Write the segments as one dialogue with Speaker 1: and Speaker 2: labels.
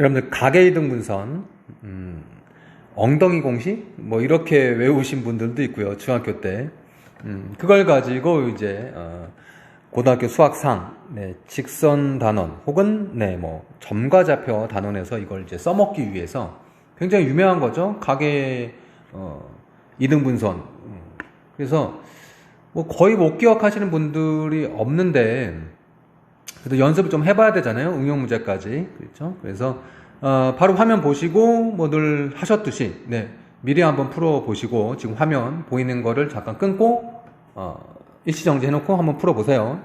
Speaker 1: 여러분들 가계이등 분선, 음, 엉덩이 공식 뭐 이렇게 외우신 분들도 있고요 중학교 때. 음, 그걸 가지고 이제 어, 고등학교 수학상 네, 직선 단원 혹은 네, 뭐 점과좌표 단원에서 이걸 이제 써먹기 위해서 굉장히 유명한 거죠. 가계 어, 이등 분선. 음, 그래서 뭐 거의 못 기억하시는 분들이 없는데 그래도 연습을 좀 해봐야 되잖아요 응용 문제까지 그렇죠 그래서 어, 바로 화면 보시고 뭐 늘 하셨듯이 네, 미리 한번 풀어 보시고 지금 화면 보이는 거를 잠깐 끊고 어, 일시 정지 해 놓고 한번 풀어 보세요.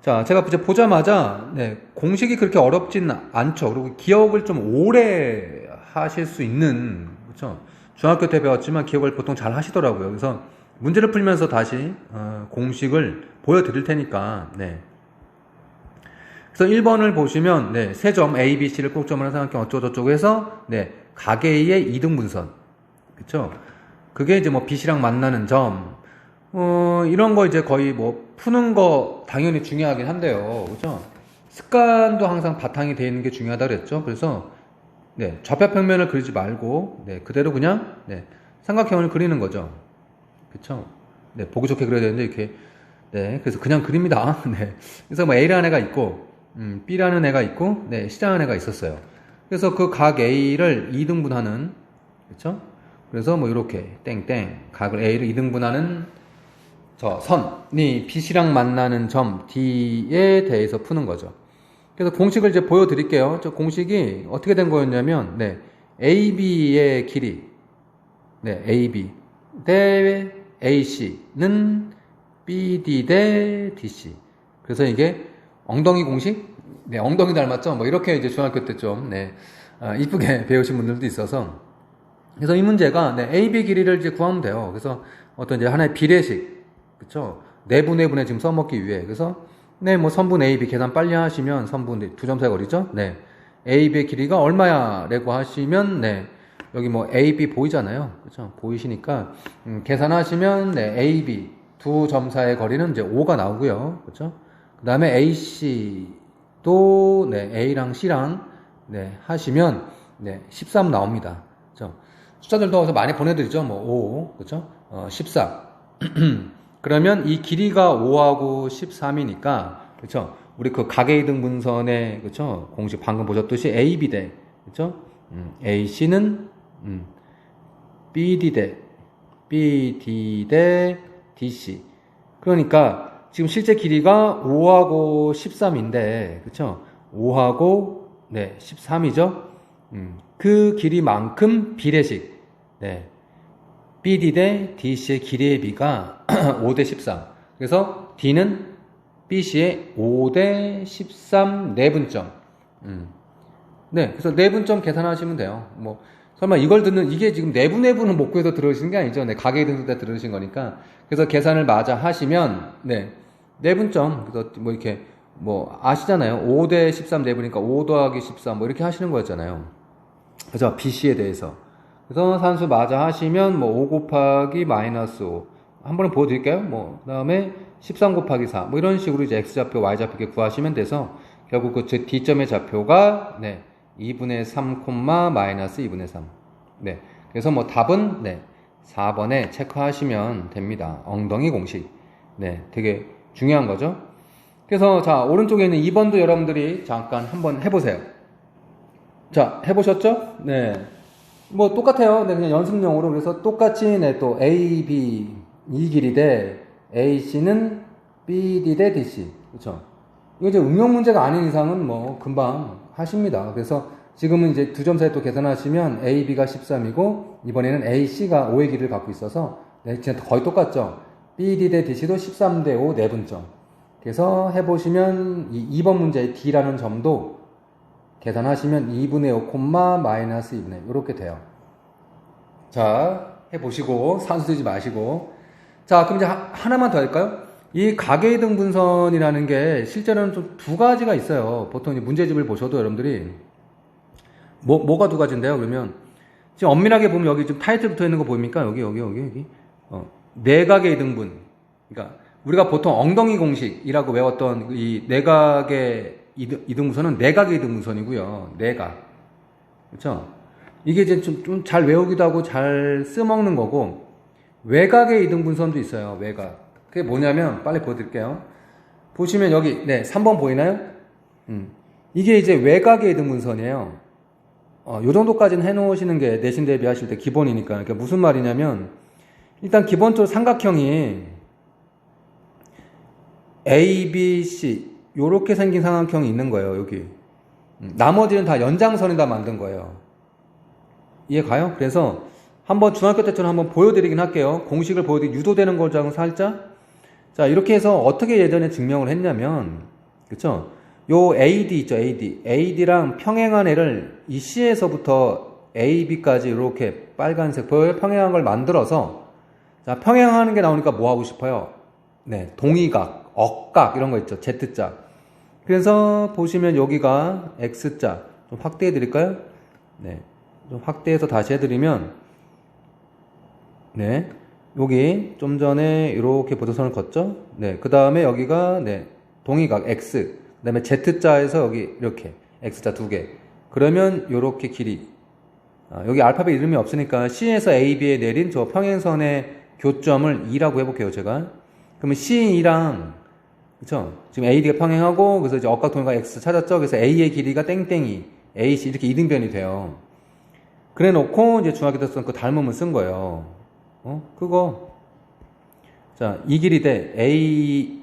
Speaker 1: 자, 제가 이제 보자마자 네, 공식이 그렇게 어렵진 않죠. 그리고 기억을 좀 오래 하실 수 있는 그렇죠. 중학교 때 배웠지만 기억을 보통 잘 하시더라고요. 그래서 문제를 풀면서 다시 어, 공식을 보여드릴 테니까 네, 그래서 1번을 보시면 네, 세 점 A, B, C를 꼭점으로 생각해 어쩌고저쩌고 해서 네, 가계의 이등분선 그쵸? 그게 이제 뭐 B씨랑 만나는 점 어, 이런 거 이제 거의 뭐 푸는 거 당연히 중요하긴 한데요 그죠? 습관도 항상 바탕이 되어 있는 게 중요하다 그랬죠 그래서 네, 좌표 평면을 그리지 말고 네, 그대로 그냥 네, 삼각형을 그리는 거죠 그쵸? 네, 보기 좋게 그려야 되는데 이렇게 네, 그래서 그냥 그립니다. 네. 그래서 뭐 A라는 애가 있고, 음, B라는 애가 있고, 네, C라는 애가 있었어요. 그래서 그 각 A를 2등분하는, 그쵸? 그래서 뭐 이렇게, 땡땡, 각을 A를 2등분하는 저 선이 BC랑 만나는 점 D에 대해서 푸는 거죠. 그래서 공식을 이제 보여드릴게요. 저 공식이 어떻게 된 거였냐면, 네, AB의 길이, 네, AB 대 AC는 BD 대 DC. 그래서 이게 엉덩이 공식? 네, 엉덩이 닮았죠? 뭐 이렇게 이제 중학교 때 좀, 네, 아, 이쁘게 배우신 분들도 있어서. 그래서 이 문제가, 네, AB 길이를 이제 구하면 돼요. 그래서 어떤 이제 하나의 비례식, 그쵸? 내분, 내분에 지금 써먹기 위해. 그래서, 네, 뭐 선분 AB 계산 빨리 하시면 선분 두 점 사이 거리죠? 네. AB의 길이가 얼마야? 라고 하시면, 네. 여기 뭐 AB 보이잖아요. 그쵸? 보이시니까, 음, 계산하시면, 네, AB 두 점 사이의 거리는 이제 5가 나오고요. 그쵸? 그 다음에 AC도, 네, A랑 C랑, 네, 하시면, 네, 13 나옵니다. 그쵸? 숫자들도 어서 많이 보내드리죠. 뭐, 5, 그쵸? 어, 14. 그러면 이 길이가 5하고 13이니까, 그쵸? 우리 그 가계이등 분선의, 그쵸? 공식 방금 보셨듯이 AB 대, 그쵸? 음, AC는, 음, BD 대, BD 대 DC. 그러니까 지금 실제 길이가 5하고 13인데, 그쵸? 5하고, 네, 13이죠? 음, 그 길이만큼 비례식, 네. BD 대 DC의 길이의 비가 5 대 13. 그래서 D는 BC의 5 대 13 내분점. 음. 네, 그래서 내분점 계산하시면 돼요. 뭐, 설마 이걸 듣는, 이게 지금 내부 내부는 못 구해서 들으신 게 아니죠. 네, 가계에 등수 때 들으신 거니까. 그래서 계산을 마저 하시면, 네, 내분점, 그래서 뭐 이렇게, 뭐, 아시잖아요. 5대 13 내부니까 5 더하기 13, 뭐 이렇게 하시는 거였잖아요. 그래서 BC에 대해서. 그래서 산수 마저 하시면, 뭐, 5 곱하기 마이너스 5. 한 번에 보여드릴까요? 뭐, 그 다음에 13 곱하기 4. 뭐 이런 식으로 이제 X좌표, Y좌표 이렇게 구하시면 돼서, 결국 그 D점의 좌표가, 네, 2분의 3, 마이너스 2분의 3. 네. 그래서 뭐 답은, 네, 4번에 체크하시면 됩니다. 엉덩이 공식. 네. 되게 중요한 거죠. 그래서 자, 오른쪽에 있는 2번도 여러분들이 잠깐 한번 해보세요. 자, 해보셨죠? 네. 뭐 똑같아요. 네, 그냥 연습용으로. 그래서 똑같이, 네, 또 A, B, 이 길이 대 AC는 BD 대 DC. 그쵸? 이거 이제 응용 문제가 아닌 이상은 뭐 금방 하십니다. 그래서 지금은 이제 두 점 사이 또 계산하시면 AB가 13이고 이번에는 AC가 5의 길이를 갖고 있어서 네, 진짜 거의 똑같죠. BD 대 DC도 13대 5 내분점. 그래서 해보시면 이 2번 문제의 D라는 점도 계산하시면 2분의 5, 마이너스 2분의 5 이렇게 돼요. 자, 해보시고 산수 되지 마시고 자, 그럼 이제 하, 나만 더 할까요? 이 가계이등 분선이라는 게 실제로는 좀 두 가지가 있어요. 보통 문제집을 보셔도 여러분들이 뭐, 뭐가 두 가지인데요? 그러면 지금 엄밀하게 보면 여기 지금 타이틀 붙어 있는 거 보입니까? 여기, 여기, 여기, 여기. 어, 내각의 등분. 그러니까 우리가 보통 엉덩이 공식이라고 외웠던 이 내각의 이등, 이등분선은 내각의 이등분선이고요. 내각. 그렇죠? 이게 이제 좀좀잘 외우기도 하고 잘 쓰먹는 거고 외곽의 이등분선도 있어요. 외곽. 그게 뭐냐면 빨리 보여드릴게요. 보시면 여기 네 3번 보이나요? 음. 이게 이제 외곽의 이등분선이에요. 어, 요 정도까지는 해놓으시는 게 내신 대비하실 때 기본이니까. 그러니까 무슨 말이냐면 일단 기본적으로 삼각형이 A, B, C 요렇게 생긴 삼각형이 있는 거예요. 여기. 음, 나머지는 다 연장선에다 만든 거예요. 이해 가요? 그래서 한번 중학교 때처럼 한번 보여드리긴 할게요. 공식을 보여드리 유도되는 거랑 살짝. 자, 이렇게 해서 어떻게 예전에 증명을 했냐면, 그쵸? 요 AD 있죠, AD. AD랑 평행한 애를 이 C에서부터 AB까지 이렇게 빨간색 보여요? 평행한 걸 만들어서, 자, 평행하는 게 나오니까 뭐 하고 싶어요? 네, 동의각, 억각, 이런 거 있죠, Z자. 그래서 보시면 여기가 X자. 좀 확대해 드릴까요? 네. 좀 확대해서 다시 해 드리면, 네. 여기 좀 전에 이렇게 보도선을 걷죠? 네. 그 다음에 여기가, 네. 동의각 X. 그 다음에 Z자에서 여기 이렇게 X자 두 개. 그러면 이렇게 길이. 아, 여기 알파벳 이름이 없으니까 C에서 AB에 내린 저 평행선의 교점을 2라고 해볼게요, 제가. 그러면 C2랑, 그쵸? 지금 AD가 평행하고, 그래서 이제 억각 동의각 X 찾았죠? 그래서 A의 길이가 땡땡이, AC 이렇게 이등변이 돼요. 그래 놓고 이제 중학교 때 썼던 그 닮음을 쓴 거예요. 어? 그거. 자, 이 길이 대 A,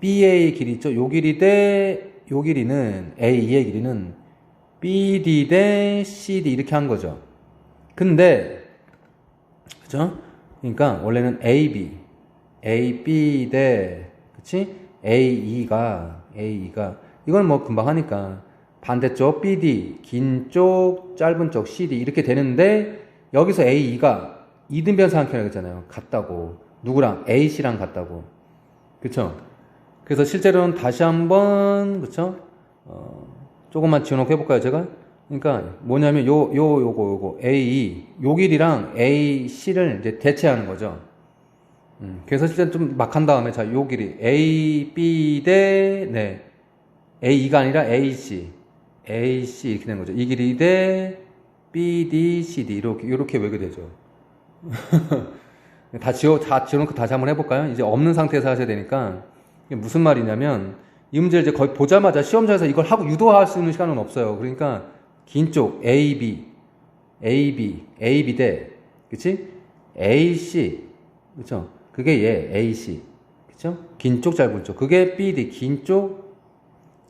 Speaker 1: BA의 길이 있죠? 요 길이 대, 요 길이는, A2의 길이는 BD 대 CD 이렇게 한 거죠. 근데, 그죠? 그러니까 원래는 AB, AB 대, 그치? A2가, A2가, 이건 뭐 금방 하니까. 반대쪽 BD, 긴 쪽, 짧은 쪽 CD 이렇게 되는데 여기서 A2가 이등변 삼각형이라고 했잖아요. 같다고. 누구랑? A씨랑 같다고. 그쵸? 그래서 실제로는 다시 한번, 그쵸? 어, 조금만 지워놓고 해볼까요, 제가? 그러니까 뭐냐면 요, 요, 요거, 요거, A, 요 길이랑 AC를 이제 대체하는 거죠. 음, 그래서 실제 좀 막 한 다음에 자, 요 길이 A, B 대, 네. A2가 아니라 AC. AC 이렇게 되는 거죠. 이 길이 대 B, D, C, D 이렇게 이렇게 외게 되죠. 다 지워 다 지워놓고 다시 한번 해볼까요? 이제 없는 상태에서 하셔야 되니까 이게 무슨 말이냐면 이 문제를 이제 거의 보자마자 시험장에서 이걸 하고 유도할 수 있는 시간은 없어요. 그러니까 긴 쪽 A, B, A, B, A, B 대 그치? A, C 그쵸? 그게 얘 A, C 그쵸? 긴 쪽 짧은 쪽 그게 B, D 긴 쪽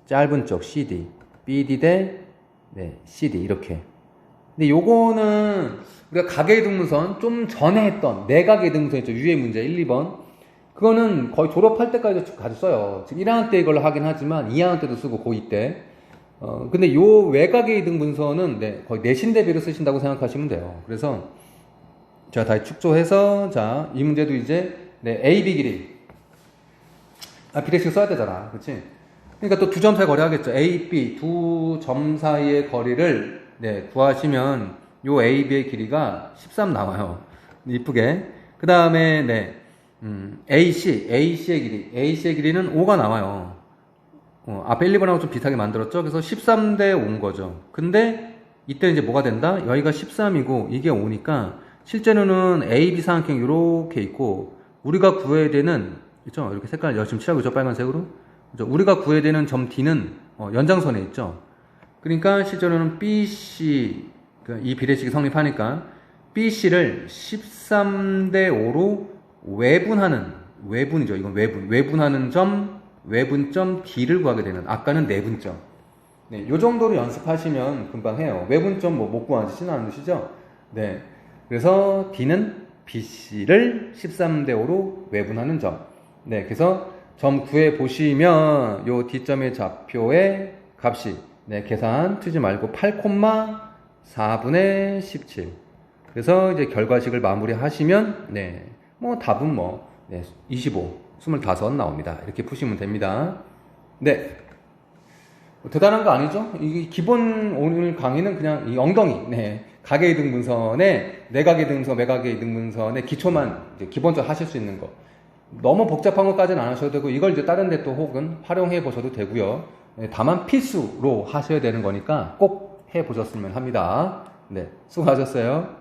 Speaker 1: 짧은 쪽 C, D BD 대 네, CD 이렇게. 근데 요거는 우리가 가계 등문선 좀 전에 했던 등문선 있죠. 유해 문제 1, 2번. 그거는 거의 졸업할 때까지 가지고 써요. 지금 1학년 때 이걸로 하긴 하지만 2학년 때도 쓰고 고2 때. 어, 근데 요 외곽의 등분선은 네, 거의 내신 대비로 쓰신다고 생각하시면 돼요. 그래서 제가 다시 축소해서 자, 이 문제도 이제 네, AB 길이 아, 비례식 써야 되잖아. 그렇지? 그러니까 또 두 점 사이 거리 하겠죠. A, B 두 점 사이의 거리를 네, 구하시면 요 A, B의 길이가 13 나와요. 이쁘게. 그 다음에 네, 음, AC, AC의 길이, AC의 길이는 5가 나와요. 어, 앞에 1, 2번하고 좀 비슷하게 만들었죠. 그래서 13대 5인 거죠. 근데 이때 이제 뭐가 된다? 여기가 13이고 이게 5니까 실제로는 A, B 삼각형 이렇게 있고 우리가 구해야 되는 그죠? 이렇게 색깔 열심히 칠하고 있죠. 빨간색으로. 그죠? 우리가 구해야 되는 점 D는 어, 연장선에 있죠. 그러니까 실제로는 BC 그러니까 이 비례식이 성립하니까 BC를 13대 5로 외분하는 외분이죠. 이건 외분 외분하는 점 외분점 D를 구하게 되는 아까는 내분점. 네, 요 정도로 연습하시면 금방 해요. 외분점 뭐 못 구하시는 않으시죠? 네. 그래서 D는 BC를 13대 5로 외분하는 점. 네, 그래서 점 9에 보시면 요 D점의 좌표의 값이 네, 계산 트지 말고 8,4분의 17. 그래서 이제 결과식을 마무리 하시면 네, 뭐 답은 뭐 네, 25, 25 나옵니다. 이렇게 푸시면 됩니다. 네. 뭐 대단한 거 아니죠? 이게 기본 오늘 강의는 그냥 이 엉덩이, 네. 가계 이등 분선의 내가계 등분선, 매가계 이등 분선의 기초만 이제 기본적으로 하실 수 있는 거. 너무 복잡한 것까지는 안 하셔도 되고 이걸 이제 다른 데 또 혹은 활용해 보셔도 되고요. 예, 다만 필수로 하셔야 되는 거니까 꼭 해 보셨으면 합니다. 네, 수고하셨어요.